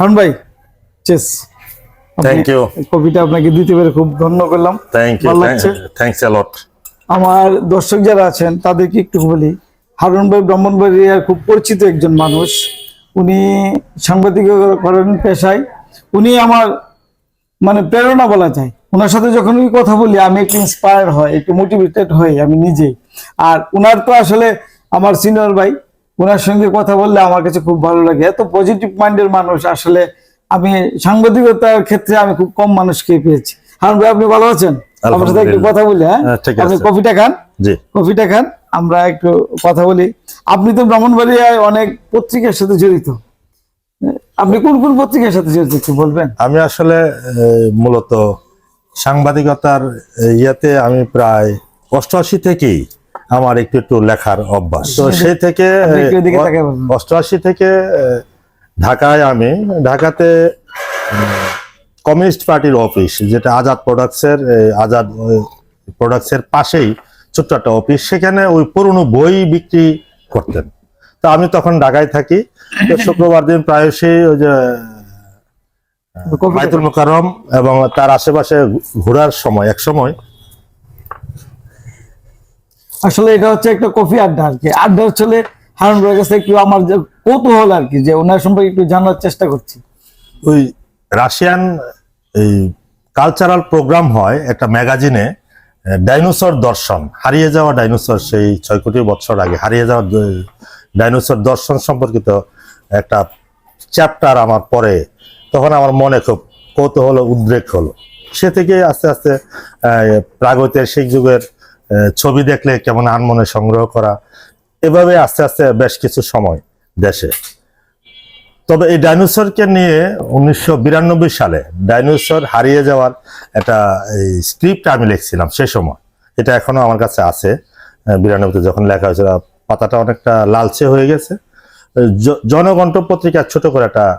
হারুন ভাই chess thank you কপিটা আপনাকে দিতে পেরে খুব ধন্য করলাম। Thank you thanks a lot আমার দর্শক যারা আছেন তাদেরকে একটু বলি হারুন ভাই ব্রাহ্মণবাড়িয়ার খুব পরিচিত একজন মানুষ। উনি সাংবাদিকতা করেন পেশায়। উনি আমার মানে প্রেরণা বলা যায়। ওনার সাথে যখন আমি কথা বলি আমি একটু ইন্সপায়ার হয় একটু মোটিভেটেড হই আমি নিজেই। আর উনার তো আসলে আমার সিনিয়র ভাই ওনার সঙ্গে কথা বললে আমার কাছে খুব ভালো লাগে। এত পজিটিভ মাইন্ডের মানুষ। আসলে আমি সাংবাদিকতার ক্ষেত্রে আমি খুব কম মানুষকে পেয়েছি। হারুন ভাই আপনি ভালো আছেন? আমার সাথে একটু কথা বলি হ্যাঁ? আপনি। কফিটা খান? কফিটা খান আমরা একটু কথা বলি। আপনি তো ব্রাহ্মণবাড়িয়ায় অনেক পত্রিকার সাথে জড়িত। আপনি কোন কোন পত্রিকার সাথে জড়িত একটু বলবেন? আমি আসলে মূলত সাংবাদিকতার ইয়েতে আমি প্রায় অষ্টআশি থেকেই আমার একটু একটু লেখার অভ্যাস। তো সেই থেকে। অষ্টআশি থেকে ঢাকায় আমি ঢাকাতে কমিউনিস্ট পার্টির অফিস যেটা আজাদ প্রোডাক্টসের আজাদ প্রোডাক্টসের পাশেই ছোট্ট একটা অফিস সেখানে ওই পুরনো বই বিক্রি করতেন। তো আমি তখন ঢাকায় থাকি। তো শুক্রবার দিন প্রায়শই ওই যে কফিটা বাইতুল মোকাররম এবং তার আশেপাশে ঘোরার সময় এক সময় আসলে এটা হচ্ছে একটা কফি আড্ডা আর কি। আড্ডা হচ্ছে হারুন ভাইয়ের কাছে একটু আমার যে কৌতূহল আর কি, যে ওনার সম্পর্কে একটু জানার চেষ্টা করছি। ওই রাশিয়ান এই কালচারাল প্রোগ্রাম হয় একটা ম্যাগাজিনে ডাইনোসর দর্শন। হারিয়ে যাওয়া ডাইনোসর সেই ছয় কোটি বছর আগে, হারিয়ে যাওয়া ডাইনোসর দর্শন সম্পর্কিত একটা চ্যাপ্টার আমার পরে তখন আমার মনে খুব কৌতূহল উদ্রেক হলো। সে থেকে আস্তে আস্তে প্রাগৈতিহাসিক যুগের ছবি দেখলে কেমন আনমনে সংগ্রহ করা এভাবে আস্তে আস্তে বেশ কিছু সময় দেশে। তবে এই ডাইনোসরকে নিয়ে উনিশশো বিরানব্বই সালে ডাইনোসর হারিয়ে যাওয়ার একটা স্ক্রিপ্ট আমি লিখছিলাম সে সময়। এটা এখনও আমার কাছে আছে। বিরানব্বইতে যখন লেখা হয়েছিল পাতাটা অনেকটা লালচে হয়ে গেছে। জ- জনকণ্ঠ পত্রিকার ছোট করে একটা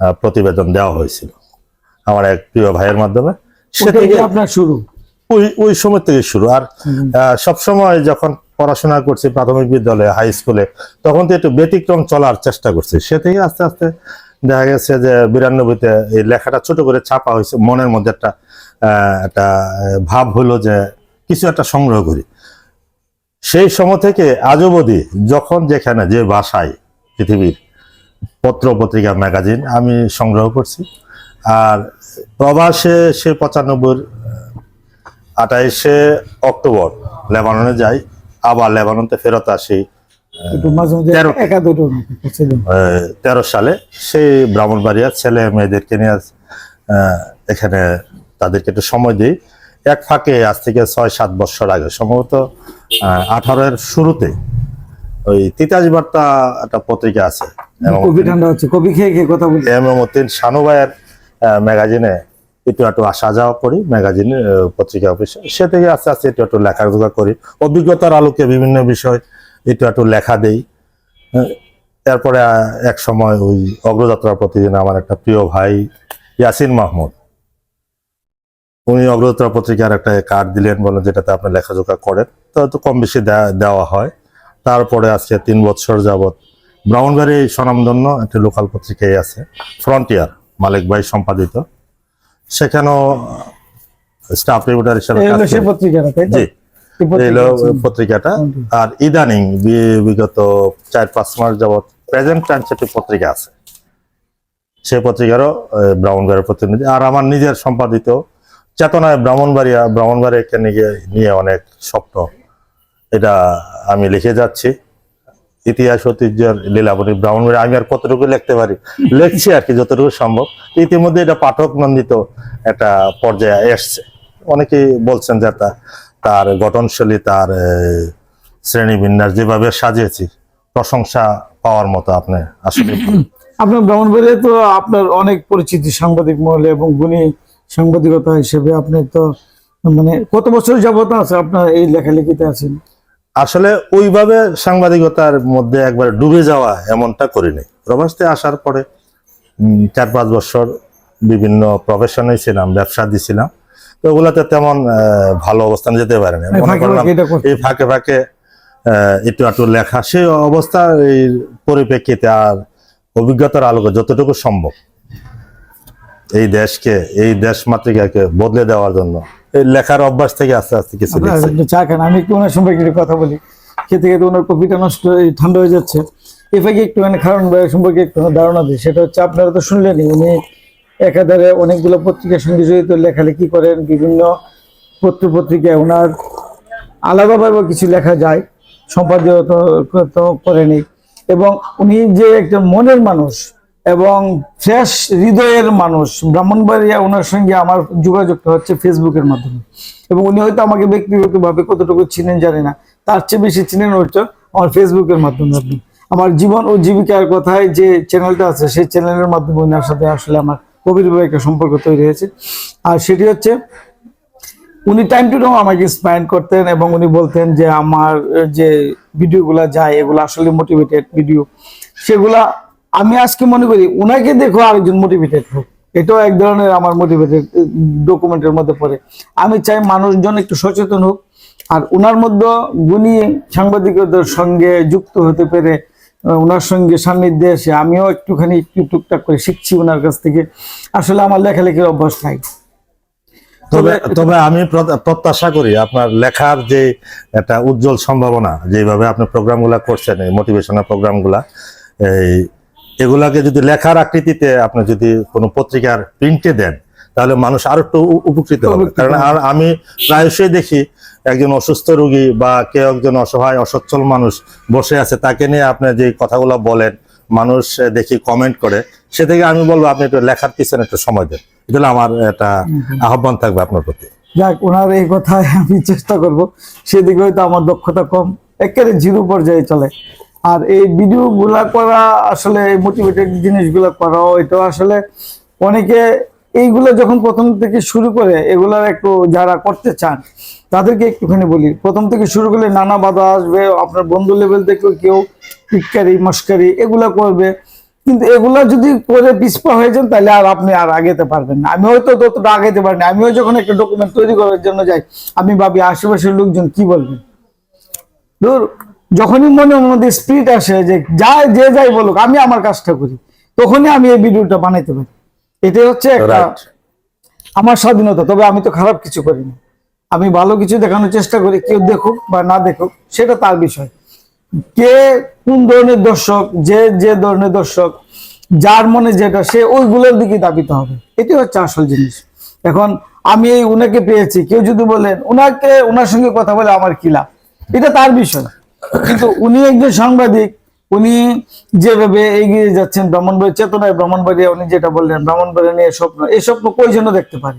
প্রতিবেদন দেওয়া হয়েছিল। আমার এক প্রিয় ভাইয়ের মাধ্যমে। সে ওটা থেকে দিয়ে আপনার শুরু? ওই ওই সময় থেকে শুরু। আর সব সময় যখন পড়াশোনা করছি প্রাথমিক বিদ্যালয়ে হাই স্কুলে তখন তো একটু ব্যতিক্রম চলার চেষ্টা করছি। সে থেকে আস্তে আস্তে দেখা গেছে যে বিরানব্বইতে এই লেখাটা ছোট করে ছাপা হয়েছে। মনের মধ্যে একটা একটা ভাব হলো যে কিছু একটা সংগ্রহ করি। সেই সময় থেকে আজ অবধি যখন যেখানে যে ভাষায় পৃথিবীর পত্র পত্রিকা ম্যাগাজিন আমি সংগ্রহ করছি। আর প্রবাসে সে পঁচানব্বই আঠাইশে অক্টোবর লেবাননে যাই আবার লেবাননতে ফেরত আসি তেরো। সালে। সেই ব্রাহ্মণবাড়িয়ার ছেলে মেয়েদেরকে নিয়ে এখানে তাদেরকে একটু সময় দিই। এক ফাঁকে আজ থেকে ছয় সাত বছর আগে সম্ভবত আঠারোর শুরুতে ওই তিতাস বার্তা একটা পত্রিকা আছে। ঠান্ডা হচ্ছে কফি খেয়ে খেয়ে কথা বলি। এম এম উদ্দিন শানু ভাইয়ের ম্যাগাজিনে একটু একটু আসা যাওয়া করি, ম্যাগাজিন পত্রিকা অফিসে। সে থেকে আস্তে আস্তে একটু একটু লেখাজোখা করি। অভিজ্ঞতার আলোকে বিভিন্ন বিষয় একটু একটু লেখা দেই। এরপরে এক সময় ওই অগ্রযাত্রা প্রতিদিন আমার একটা প্রিয় ভাই ইয়াসিন মাহমুদ। উনি অগ্রযাত্রা পত্রিকার একটা কার্ড দিলেন, বলেন যেটাতে আপনি লেখাজোখা করেন। তো তো কম বেশি দেওয়া হয়। তারপরে আজকে তিন বছর যাবত ব্রাউনবাড়ি স্বনামধন্য একটি লোকাল পত্রিকায় আছে, ফ্রন্টিয়ার, মালিক ভাই সম্পাদিত। সেখানেও স্টাফ রিপোর্টার হিসেবে। পত্রিকাটা। আর ইদানিং বিগত চার পাঁচ মাস যাবত প্রেজেন্ট টাইমস একটি পত্রিকা আছে। সেই পত্রিকারও ব্রাহ্মণবাড়িয়ার প্রতিনিধি। আর আমার নিজের সম্পাদিত চেতনায় ব্রাহ্মণবাড়িয়া ব্রাহ্মণবাড়িয়াকে নিয়ে নিয়ে অনেক স্বপ্ন। এটা আমি লিখে যাচ্ছি। ইতিহাস ঐতিহ্যের লীলাবনী ব্রাহ্মণবাড়ি আমি আর কতটুকু লিখতে পারি? লিখছি আর কি, যতটুকু সম্ভব। ইতিমধ্যে এটা পাঠক নন্দিত একটা পর্যায়ে এসছে। অনেকেই বলছেন যে তার গঠনশৈলী, তার শ্রেণীবিন্যাস যেভাবে সাজিয়েছি, প্রশংসা পাওয়ার মতো আপনি আসলে আপনার ব্রাহ্মণবাড়িয়া তো আপনার অনেক পরিচিতি সাংবাদিক মহলে এবং গুণী সাংবাদিকতা হিসেবে আপনি তো মানে কত বছর যাবত আছে আপনার এই লেখালেখিতে আছেন? আসলে ওইভাবে সাংবাদিকতার মধ্যে একবার ডুবে যাওয়া এমনটা করিনি। প্রবাসতে আসার পরে চার পাঁচ বছর বিভিন্ন প্রফেশনে ছিলাম ব্যবসা দিছিলাম তো ওগুলাতে তেমন ভালো অবস্থানে যেতে পারেনি। এই মনে ফাঁকে করলাম ফাঁকে এই ফাঁকে ফাঁকে আহ, একটু একটু লেখা সেই অবস্থা এই পরিপ্রেক্ষিতে আর অভিজ্ঞতার আলোকে যতটুকু সম্ভব। এই দেশকে এই দেশ মাতৃকাকে বদলে দেওয়ার জন্য লেখার অভ্যাস থেকে আস্তে আস্তে কিছু চা খান আমি একটু ওনার সম্পর্কে একটু কথা বলি। খেতে খেতে ওনার কপিটা নষ্ট ঠান্ডা হয়ে যাচ্ছে। এ ফাঁকে একটুখানি কারণ সম্পর্কে একটু ধারণা দিই সেটা হচ্ছে আপনারা তো শুনলেনই উনি একাধারে অনেকগুলো পত্রিকার সঙ্গে জড়িত লেখালেখি করেন বিভিন্ন পত্র পত্রিকায় ওনার আলাদাভাবে কিছু লেখা যায় সম্পাদীয় তো তো করেনি এবং উনি যে একটা মনের মানুষ এবং ফ্রেশ হৃদয়ের মানুষ। ব্রাহ্মণবাড়িয়া ওনার সঙ্গে আমার যোগাযোগটা হচ্ছে ফেসবুকের মাধ্যমে। এবং উনি হয়তো আমাকে ব্যক্তিগতভাবে কতটুকু চিনেন জানি না। তার চেয়ে বেশি চিনেন হচ্ছে আমার ফেসবুকের মাধ্যমে আপনি। আমার জীবন ও জীবিকার কথায় যে চ্যানেলটা আছে, সেই চ্যানেলের মাধ্যমে ওনার সাথে আসলে আমার গভীরভাবে একটা সম্পর্ক তৈরি হয়েছে। আর সেটি হচ্ছে, উনি টাইম টু টাইম আমাকে ইন্সপায়ার করতেন এবং উনি বলতেন যে আমার যে ভিডিওগুলো যায়, এগুলো আসলে মোটিভেটেড ভিডিও সেগুলা আমি আজকে মনে করি উনাকে দেখো আরেকজন মোটিভেটেড হোক এটাও এক ধরনের আমার মোটিভেটেড ডকুমেন্টের মধ্যে পড়ে। আমি চাই মানুষজন একটু সচেতন হোক আর উনার মধ্যে গুণী সাংবাদিকদের সঙ্গে যুক্ত হতে পেরে ওনার সঙ্গে সান্নিধ্যে এসে আমিও একটুখানি একটু টুকটাক করে শিখছি ওনার কাছ থেকে। আসলে আমার লেখালেখির অভ্যাস নাই। তবে তবে- আমি প্র- প্রত্যাশা করি আপনার লেখার যে একটা উজ্জ্বল সম্ভাবনা যেভাবে আপনি প্রোগ্রামগুলা করছেন এই মোটিভেশনাল প্রোগ্রামগুলা এই এগুলাকে যদি লেখার আকৃতিতে আপনি যদি কোনো পত্রিকার প্রিন্টে দেন তাহলে মানুষ আরও একটু উপকৃত হবে। কারণ আর আমি প্রায়শই দেখি একজন অসুস্থ রোগী বা কেউ একজন অসহায় অসচ্ছল মানুষ বসে আছে তাকে নিয়ে আপনি যে কথাগুলো বলেন মানুষ দেখি কমেন্ট করে সে থেকে আমি বলব আপনি একটু লেখার পিছনে একটু সময় দেন। এটা আমার একটা আহ্বান থাকবে আপনার প্রতি। যাক ওনার এই কথায় আমি চেষ্টা করব। সেদিকে হয়তো আমার দক্ষতা কম একেবারে জিরো পর্যায়ে চলে। আর এই ভিডিও গুলা করা আসলে মোটিভেটেড জিনিসগুলো করাও এটা আসলে অনেকে এইগুলো যখন প্রথম থেকে শুরু করে, এগুলার একটু যারা করতে চান, তাদেরকে একটুখানি বলি। প্রথম থেকে শুরু করলে নানা বাধা আসবে, আপনার বন্ধু লেভেল থেকে কেউ টিটকারি মস্কারি, এগুলা করবে। কিন্তু এগুলা যদি করে পিছপা হয়ে যান, তাহলে আর আপনি আর আগাতে পারবেন না। আমি হয়তো ততটা আগাতে পারিনি। আমিও যখন একটা ডকুমেন্ট তৈরি করার জন্য যাই, আমি ভাবি আশেপাশের লোকজন কি বলবেন ধর যখনই মনের মধ্যে স্পিরিট আসে যে যাই যে যাই বলুক আমি আমার কাজটা করি তখনই আমি এই ভিডিওটা বানাইতে পারি। এটাই হচ্ছে একটা আমার স্বাধীনতা তবে আমি তো খারাপ কিছু করি না। আমি ভালো কিছু দেখানোর চেষ্টা করি কেউ দেখুক বা না দেখুক সেটা তার বিষয়। কে কোন ধরনের দর্শক যে যে ধরনের দর্শক যার মনে যেটা সে ওইগুলোর দিকে দাবিতে হবে। এটাই হচ্ছে আসল জিনিস। এখন আমি এই উনাকে পেয়েছি কেউ যদি বলেন উনাকে ওনার সঙ্গে কথা বলে আমার কি লাভ? এটা তার বিষয়। কিন্তু উনি একজন সাংবাদিক উনি যেভাবে এগিয়ে যাচ্ছেন ব্রাহ্মণবাড়ি চেতনায় ব্রাহ্মণবাড়িয়া উনি যেটা বললেন ব্রাহ্মণবাড়ি নিয়ে স্বপ্ন এই স্বপ্ন কই জন্য দেখতে পারে?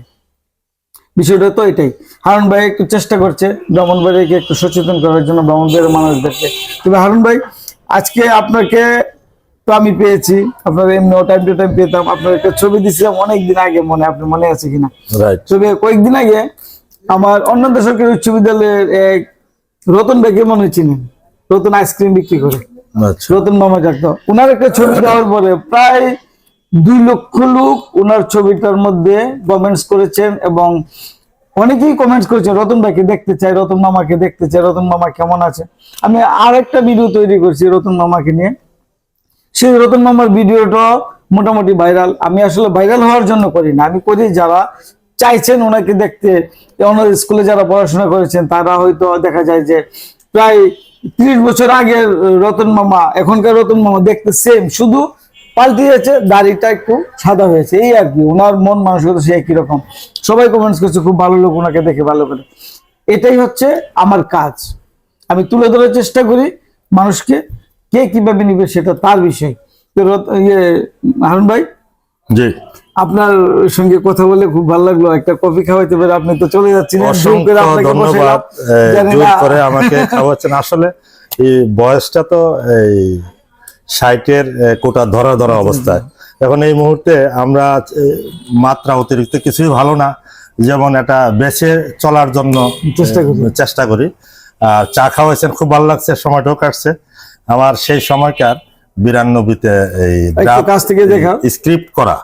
বিষয়টা তো এটাই। হারুন ভাই একটু চেষ্টা করছে ব্রাহ্মণবাড়িকে একটু সচেতন করার জন্য ব্রাহ্মণবাড়ির মানুষদেরকে। তবে হারুন ভাই আজকে আপনাকে তো আমি পেয়েছি আপনার এমনি টাইম টু টাইম পেতাম আপনার একটা ছবি দিছিলাম অনেকদিন আগে মনে আপনার মনে আছে কিনা? ছবি কয়েকদিন আগে আমার অন্যান্য সরকারি উচ্চ বিদ্যালয়ের এক রতন ভাইকে মনে হয় চিনেন। রতন আইসক্রিম বিক্রি করে। আচ্ছা। রতন মামা ডাক্তার ওনার একটা ছবি দেওয়ার পরে প্রায় দুই লক্ষ লোক ওনার ছবিটার মধ্যে কমেন্টস করেছেন এবং অনেকেই কমেন্টস করেছেন রতন ভাইকে দেখতে চাই রতন মামাকে দেখতে চাই রতন মামা কেমন আছে? আমি আর একটা ভিডিও তৈরি করছি রতন মামাকে নিয়ে। সেই রতন মামার ভিডিওটা মোটামুটি ভাইরাল আমি আসলে ভাইরাল হওয়ার জন্য করি না। আমি করি যারা চাইছেন ওনাকে দেখতে ওনার স্কুলে যারা পড়াশোনা করেছেন তারা হয়তো দেখা যায় যে প্রায় ত্রিশ বছর আগের রতন মামা, এখনকার রতন মামা দেখতে সেম শুধু পাল্টে যাচ্ছে দাড়িটা একটু সাদা হয়েছে, এই আর কি, ওনার মন মানসিকতা সে একই রকম। সবাই কমেন্টস করছে, খুব ভালো লোক, ওনাকে দেখে ভালো করে। এটাই হচ্ছে আমার কাজ। আমি তুলে ধরার চেষ্টা করি মানুষকে, কে কীভাবে নিবে সেটা তার বিষয়। ইয়ে হারুন ভাই? জি। আপনার সঙ্গে কথা বলে খুব ভালো লাগল। একটা কফি খাওয়াইতে পারে আপনি তো চলে যাচ্ছেন। ধন্যবাদ। করে আমাকে খাওয়াচ্ছেন। আসলে এই বয়সটা তো এই ষাটের কোটা ধরা ধরা অবস্থায়। এখন এই মুহূর্তে আমরা মাত্রা অতিরিক্ত কিছুই ভালো না। যেমন এটা বেছে চলার জন্য চেষ্টা করি। চেষ্টা করি। আর চা খাওয়াইছেন খুব ভালো লাগছে সময়টাও কাটছে। আমার সেই সময়কার বিরানব্বইতে এই কাছ থেকে দেখা স্ক্রিপ্ট করা।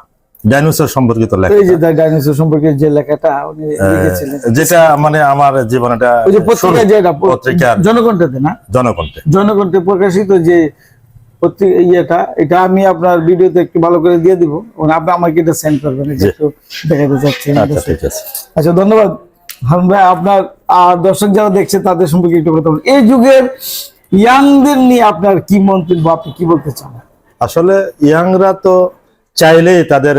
ডাইনোসর সম্পর্কিত লেখা এই যে ডাইনোসর সম্পর্কে যে লেখাটা উনি লিখেছিলেন। যেটা মানে আমার জীবনটা ওই যে পত্রিকা যেটা পত্রিকার জনকণ্ঠতে না? জনকণ্ঠে। জনকণ্ঠে প্রকাশিত যে পত্রিকা ইয়েটা এটা আমি আপনার ভিডিওতে একটু ভালো করে দিয়ে দিব। আপনি আমাকে এটা সেন্ড করবেন এটা। একটু দেখাতে চাচ্ছি। আচ্ছা আচ্ছা ধন্যবাদ। হারুন ভাই আপনার আর দর্শক যারা দেখছে তাদের সম্পর্কে একটু কথা বলুন এই যুগের ইয়াংদের নিয়ে আপনার কি মন্তব্য আপনি কি বলতে চান? আসলে ইয়াংরা তো চাইলেই তাদের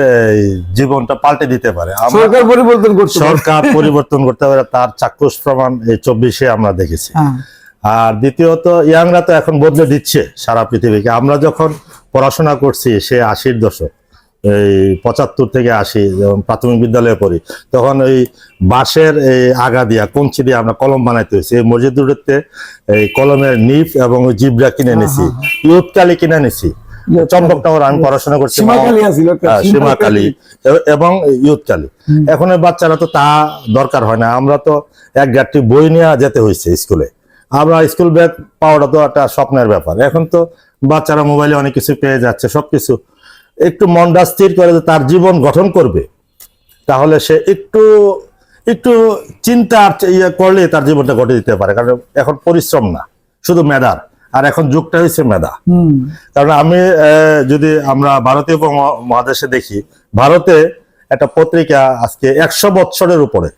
জীবনটা পাল্টে দিতে পারে। সরকার পরিবর্তন করতে। সরকার পরিবর্তন করতে পারে তার চাক্ষুষ প্রমাণ এই চব্বিশে আমরা দেখেছি। হ্যাঁ। আর দ্বিতীয়ত ইয়াংরা তো এখন বদলে দিচ্ছে সারা পৃথিবীকে। আমরা যখন পড়াশোনা করছি সে আশির দশক এই পঁচাত্তর থেকে আশি যখন প্রাথমিক বিদ্যালয়ে পড়ি তখন ওই বাঁশের এই আগা দিয়া কঞ্চি দিয়ে আমরা কলম বানাইতে হয়েছি। এই মসজিদুরেতে এই কলমের নিফ এবং জিব্রা কিনে নিছি ইউথ কালি কিনে নিছি। Youth চম্পক টাওয়ার আমি পড়াশোনা করছি। সীমাকালী আছিল একটা, হ্যাঁ, এবং ইউথ কালী এখন বাচ্চারা তো তা দরকার হয় না। আমরা তো এক গাঠি বই নিয়ে যেতে হয়েছে স্কুলে। আমরা স্কুল ব্যাগ পাওয়াটা তো একটা স্বপ্নের ব্যাপার। এখন তো বাচ্চারা মোবাইলে অনেক কিছু পেয়ে যাচ্ছে সবকিছু। একটু মনটা স্থির করে তার জীবন গঠন করবে। তাহলে সে একটু একটু চিন্তা ইয়ে করলে তার জীবনটা ঘটে দিতে পারে। কারণ এখন পরিশ্রম না শুধু মেধার। আর এখন যুগটা হয়েছে মেধা। কারণ আমি যদি আমরা ভারতীয় মহাদেশে দেখি ভারতে একটা পত্রিকা আজকে একশো বৎসরের উপরে।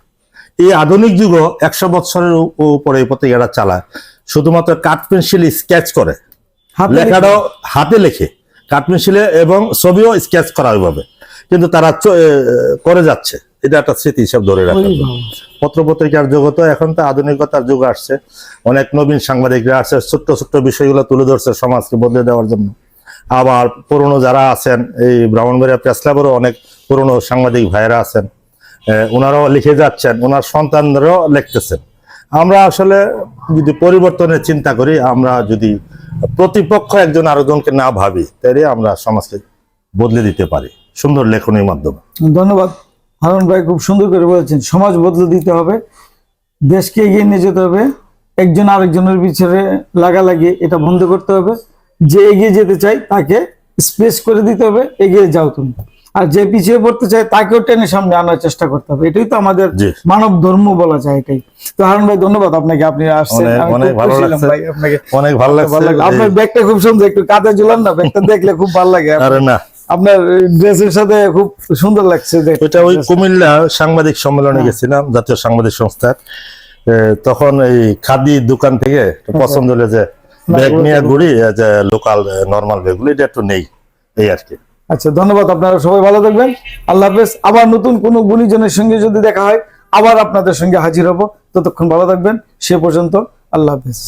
এই আধুনিক যুগও একশো বৎসরের উপরে এই পত্রিকাটা চালায়। শুধুমাত্র কাঠ পেন্সিল স্কেচ করে। লেখাটাও হাতে লেখে। কাঠ পেন্সিলে এবং ছবিও স্কেচ করা ওইভাবে। কিন্তু তারা করে যাচ্ছে। এটা একটা স্মৃতি হিসাব ধরে রাখা ওই যায়। বাবা। পত্র পত্রিকার জগতে এখন তো আধুনিকতার যুগ আসছে। অনেক নবীন সাংবাদিকরা আসছে ছোট্ট ছোট্ট বিষয়গুলো তুলে ধরছে সমাজকে বদলে দেওয়ার জন্য। আবার পুরনো যারা আছেন এই ব্রাহ্মণবাড়িয়া প্রেস ক্লাবেরও অনেক পুরনো সাংবাদিক ভাইয়েরা আছেন। ওনারাও লিখে যাচ্ছেন ওনার সন্তানরাও লিখতেছেন। আমরা আসলে যদি পরিবর্তনের চিন্তা করি আমরা যদি প্রতিপক্ষ একজন আরেকজনকে না ভাবি তাহলে আমরা সমাজকে বদলে দিতে পারি। সুন্দর লেখনীর মাধ্যমে। ধন্যবাদ। হারুন ভাই খুব সুন্দর করে বলেছেন সমাজ বদলে দিতে হবে দেশকে এগিয়ে নিয়ে যেতে হবে একজন আরেকজনের পিছনে লাগালাগি এটা বন্ধ করতে হবে। যে এগিয়ে যেতে চাই তাকে স্পেস করে দিতে হবে এগিয়ে যাও তুমি। আর যে পিছিয়ে পড়তে চায় তাকেও টেনে সামনে আনার চেষ্টা করতে হবে। এটাই তো আমাদের। মানব ধর্ম বলা যায় এটাই। তো হারুন ভাই ধন্যবাদ আপনাকে আপনি আসছেন। অনেক- আমি অনেক খুব ভালো লাগছে। আপনাকে অনেক ভালো ভালো লাগছে। আপনার ব্যাগটা খুব সুন্দর একটু কাঁধে ঝুলান না ব্যাগটা দেখলে খুব ভালো লাগে। আরে না। আপনার ড্রেসের সাথে খুব সুন্দর লাগছে। ওইটা ওই কুমিল্লা সাংবাদিক সম্মেলনে। গেছিলাম জাতীয় সাংবাদিক সংস্থার। তখন এই খাদি দোকান থেকে পছন্দ হলে যে ব্যাগ নিয়ে ঘুরি যে লোকাল নর্মাল ব্যাগগুলো এটা একটু নেই এই আর কি। আচ্ছা ধন্যবাদ আপনারা সবাই ভালো থাকবেন। আল্লাহ হাফেজ। আবার নতুন কোনো গুণীজনের সঙ্গে যদি দেখা হয় আবার আপনাদের সঙ্গে হাজির হব। ততক্ষণ ভালো থাকবেন। সে পর্যন্ত আল্লাহ হাফেজ।